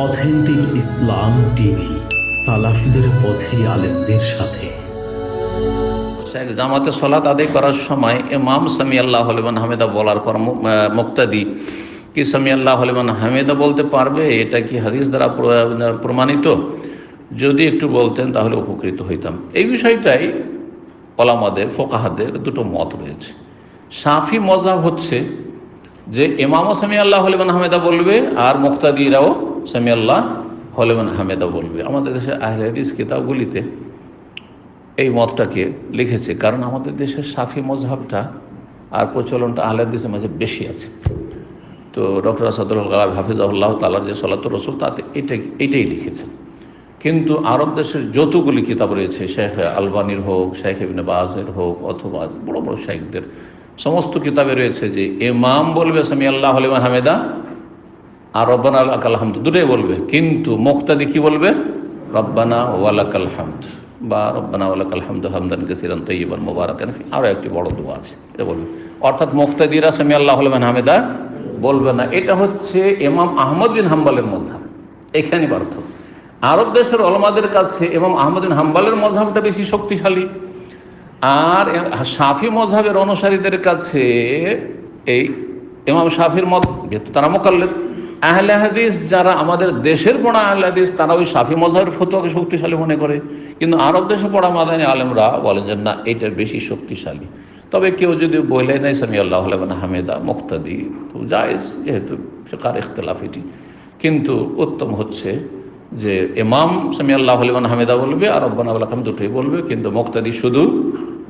Authentic ইসলাম TV, সালাফিদের পথে আলেমদের সাথে। জামাতে সলাত আদায় করার সময় ইমাম সামি আল্লাহ হলিমান হামেদা বলার পর মুক্তাদি, কি সামি আল্লাহ হলিমান হামেদা বলতে পারবে? এটা কি হাদিস দ্বারা প্রমাণিত? যদি একটু বলতেন তাহলে উপকৃত হইতাম। এই বিষয়টাই ওলামাদের, ফোকাহাদের দুটো মত রয়েছে। সাফি মজাব হচ্ছে যে ইমামও সামি আল্লাহ হলিমান হামেদা বলবে আর মুক্তাদিরাও সামি আল্লাহ হলিমান হামেদা বলবে। আমাদের দেশে আহলে হাদিস কিতাবগুলিতে এই মতটাকে লিখেছে, কারণ আমাদের দেশের সাফি মজহাবটা আর প্রচলনটা আহলাদিসের মাঝে বেশি আছে। তো ডক্টর আসাদুল কালাম হাফিজাউল্লাহ তালার যে সলাত রসুল, তাতে এটাই এটাই লিখেছেন। কিন্তু আরব দেশের যতগুলি কিতাব রয়েছে, শেখ আলবানির হোক, শেখ ইবিনে বাজের হোক, অথবা বড় বড় শেখদের সমস্ত কিতাবে রয়েছে যে ইমাম বলবে সামি আল্লাহ হামেদা আর রব্বানা আলাকাল হামদ। দুটোই বলবে। কিন্তু মুক্তাদি কি বলবে? রব্বানা ওয়ালাকাল হামদ। বা রব্বানা ওয়ালাকাল হামদ হামদান কাসিরান তৈবান মোবারকান। আরও একটি বড় দোয়া আছে। এটা বলবে। অর্থাৎ মুক্তাদিরা সামি আল্লাহ আলমান হামেদা বলবে না। এটা হচ্ছে ইমাম আহমদ বিন হাম্বালের মজহাব এখানে পার্থক্য। আরব দেশের অলমাদের কাছে ইমাম আহমদ বিন হাম্বালের মজহাবটা বেশি শক্তিশালী। আর সাফি মজহাবের অনুসারীদের কাছে এই ইমাম শাফির মত, যেহেতু তারা মোকাল্লেদ আহলে হাদিস যারা আমাদের দেশের পড়া আহলে হাদিস, তারা ওই সাফি মজহাবের ফতোয়াকে শক্তিশালী মনে করে। কিন্তু আরব দেশে পড়া মাদানী আলেমরা বলেন যে, না এটা বেশি শক্তিশালী। তবে কেউ যদি বলে নেই সামি আল্লাহ আলমান হামেদা, মুক্তাদি, তো জায়েজ, যেহেতু কার ইখতলাফ এটি। কিন্তু উত্তম হচ্ছে যে, ইমাম সামি আল্লাহ আলমান হামেদা বলবে, আর রব্বানা আল্লাহ দুটোই বলবে, কিন্তু মুক্তাদি শুধু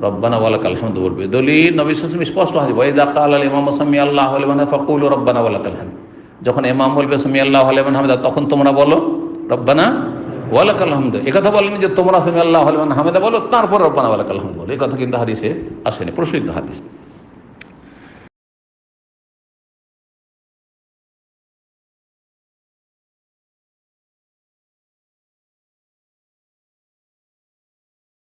রব্বানা ওয়ালাক আলহামদু বলবে। দলিল নবী সাসম স্পষ্ট হয় ওয়াইদা কাল আল ইমাম সামি আল্লাহ আলমান ফাকুল রব্বানা ওয়ালাক আলহামদ যখন এমাম বলবে সামি আল্লাহ আলমান হামেদা, তখন তোমরা বলো, রব্বানা ওয়ালাক আলহামদ একথা বলেনি যে তোমরা সুমি আল্লাহ আলমান হামেদা বলো, তারপর রব্বানা ওয়ালাক আলহামদ বলো। কথা কিন্তু হাদিসে আসেনি, প্রসিদ্ধ হাদিস।